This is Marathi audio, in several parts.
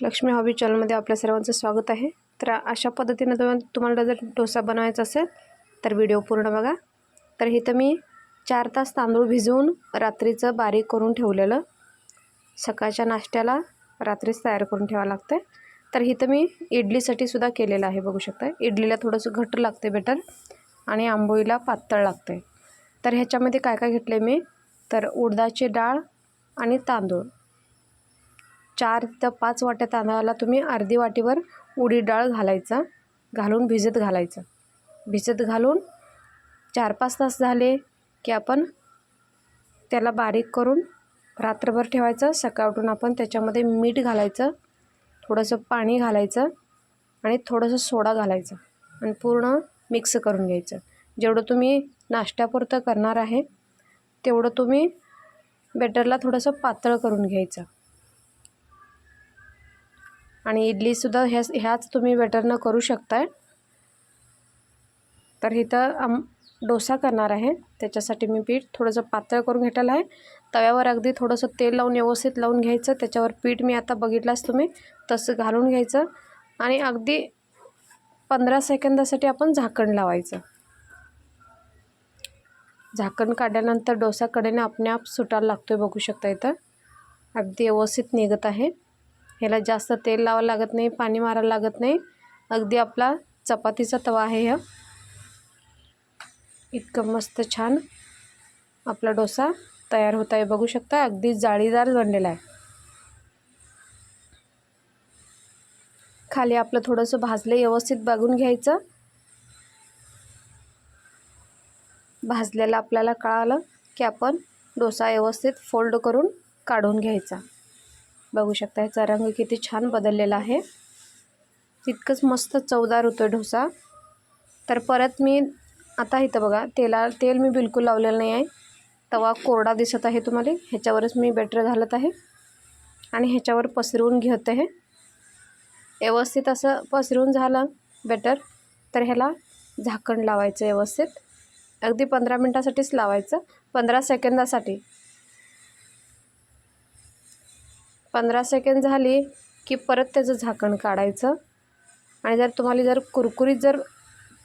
लक्ष्मी हॉबी चॅनलमध्ये आपल्या सर्वांचं स्वागत आहे. तर अशा पद्धतीनं तुम्ही तुम्हाला जर डोसा बनवायचा असेल तर व्हिडिओ पूर्ण बघा. तर इथं मी चार तास तांदूळ भिजवून रात्रीचं बारीक करून ठेवलेलं. सकाळच्या नाश्त्याला रात्रीच तयार करून ठेवावं लागतं तर इथं मी इडलीसाठी सुद्धा केलेलं आहे बघू शकता इडलीला थोडंसं घट्ट लागते बेटर आणि आंबोळीला पातळ लागते तर ह्याच्यामध्ये काय काय घेतलं मी? तर उडदाची डाळ आणि तांदूळ. चार ते पाच वाट्या तांदळाला तुम्ही अर्धी वाटीवर उडीद डाळ घालायचा घालून भिजत घालायचं. भिजत घालून चार पाच तास झाले की आपण त्याला बारीक करून रात्रभर ठेवायचं. सकाळ उठून आपण त्याच्यामध्ये मीठ घालायचं थोडंसं पाणी घालायचं आणि थोडंसं सोडा घालायचं आणि पूर्ण मिक्स करून घ्यायचं. जेवढं तुम्ही नाश्त्यापुरतं करणार आहे तेवढं तुम्ही बेटरला थोडंसं पातळ करून घ्यायचं. आणि इडलीसुद्धा ह्या ह्याच तुम्ही बेटरनं करू शकताय. तर इथं आम डोसा करणार आहे. त्याच्यासाठी मी पीठ थोडंसं पातळ करून घेतलेलं आहे. तव्यावर अगदी थोडंसं तेल लावून व्यवस्थित लावून घ्यायचं. त्याच्यावर पीठ मी आता बघितलाच तुम्ही. तसं घालून घ्यायचं. आणि अगदी पंधरा सेकंदासाठी आपण झाकण लावायचं. झाकण काढल्यानंतर डोसा कडेने आपणे आप सुटायला लागतो आहे बघू शकता इथं. अगदी व्यवस्थित निघत आहे. ह्याला जास्त तेल लावावं लागत नाही पाणी मारायला लागत नाही. अगदी आपला चपातीचा तवा आहे हा इतकं मस्त छान आपला डोसा तयार होत आहे. बघू शकता अगदी जाळीदार बनलेला आहे. खाली आपलं थोडंसं भाजलं व्यवस्थित बघून घ्यायचं. भाजलेलं आपल्याला कळालं की आपण डोसा व्यवस्थित फोल्ड करून काढून घ्यायचा. बघू शकता ह्याचा रंग किती छान बदललेला आहे. तितकंच मस्त चवदार होतो डोसा तर परत मी आता इथं बघा तेला तेल मी बिलकुल लावलेलं नाही आहे. तवा कोरडा दिसत आहे तुम्हाला. ह्याच्यावरच मी बॅटर घालत आहे. आणि ह्याच्यावर पसरवून घेत आहे. व्यवस्थित असं पसरवून झालं बॅटर तर ह्याला झाकण लावायचं व्यवस्थित. अगदी पंधरा मिनटासाठीच लावायचं. पंधरा सेकंदासाठी पंधरा सेकंद झाली की परत त्याचं झाकण काढायचं. आणि जर तुम्हाला जर कुरकुरीत जर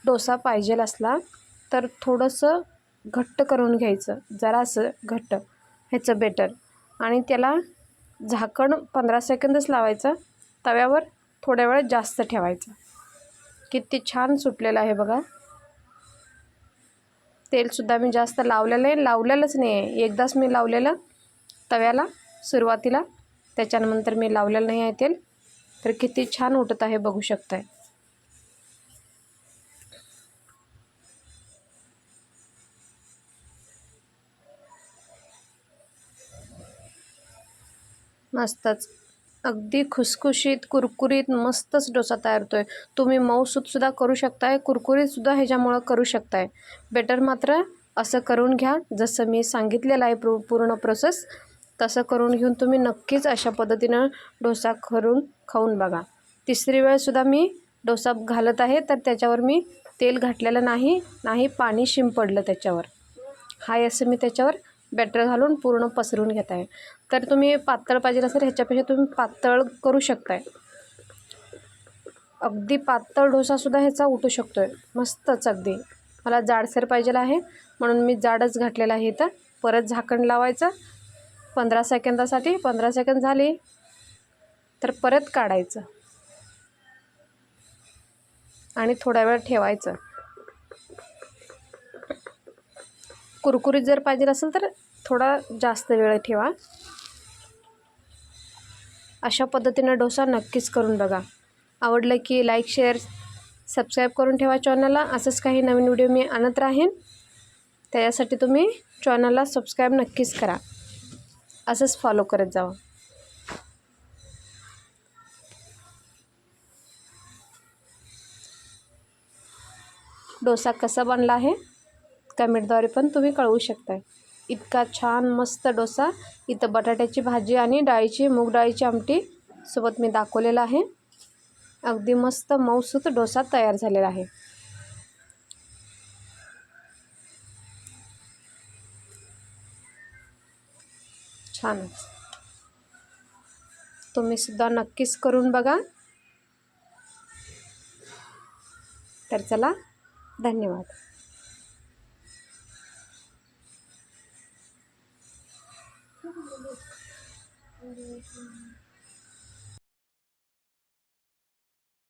डोसा पाहिजे असला तर थोडंसं घट्ट करून घ्यायचं. जरासं घट्ट. ह्याचं बेटर आणि त्याला झाकण पंधरा सेकंदच लावायचं. तव्यावर थोड्या वेळ जास्त ठेवायचं. किती छान सुटलेलं आहे बघा. तेलसुद्धा मी जास्त लावलेलं आहे. लावलेलंच नाही आहे. एकदाच मी लावलेलं तव्याला सुरुवातीला. त्याच्यानंतर मी लावलेलं नाही आहे तेल. तर किती छान उठत आहे बघू शकताय. मस्तच. अगदी खुसखुशीत कुरकुरीत मस्तच डोसा तयार होतो आहे तुम्ही मऊसूतसुद्धा करू शकताय कुरकुरीतसुद्धा ह्याच्यामुळं करू शकताय. बेटर मात्र असं करून घ्या जसं मी सांगितलेलं आहे पूर्ण प्रोसेस तसं करून घेऊन तुम्ही नक्कीच अशा पद्धतीनं डोसा करून खाऊन बघा. तिसरी वेळसुद्धा मी डोसा घालत आहे तर त्याच्यावर मी तेल घातलेलं नाही नाही पाणी शिंपडलं त्याच्यावर. हाय असं मी त्याच्यावर बॅटर घालून पूर्ण पसरून घेत आहे. तर तुम्ही पातळ पाहिजे असेल ह्याच्यापेक्षा तुम्ही पातळ करू शकताय. अगदी पातळ डोसासुद्धा ह्याचा उठू शकतो आहे मस्तच अगदी. मला जाडसर पाहिजे आहे म्हणून मी जाडच घातलेलं आहे तर परत झाकण लावायचं पंधरा सेकंदासाठी पंधरा सेकंद झाली तर परत काढायचं. आणि थोडा वेळ ठेवायचं. कुरकुरीत जर पाहिजे असेल तर थोडा जास्त वेळ ठेवा. अशा पद्धतीनं डोसा नक्कीच करून बघा. आवडलं की लाईक शेअर सबस्क्राईब करून ठेवा चॅनलला. असंच काही नवीन व्हिडिओ मी आणत राहीन. त्याच्यासाठी तुम्ही चॅनलला सबस्क्राईब नक्कीच करा. असंच फॉलो करत जावा. डोसा कसा बनला आहे? कमेंटद्वारे पण तुम्ही कळवू शकताय. इतका छान मस्त डोसा. इथं बटाट्याची भाजी आणि डाळीची मूग डाळीची आमटी सोबत मी दाखवलेला आहे. अगदी मस्त मऊसूत डोसा तयार झालेला आहे. छानच. तुम्हीसुद्धा नक्कीच करून बघा. तर चला धन्यवाद.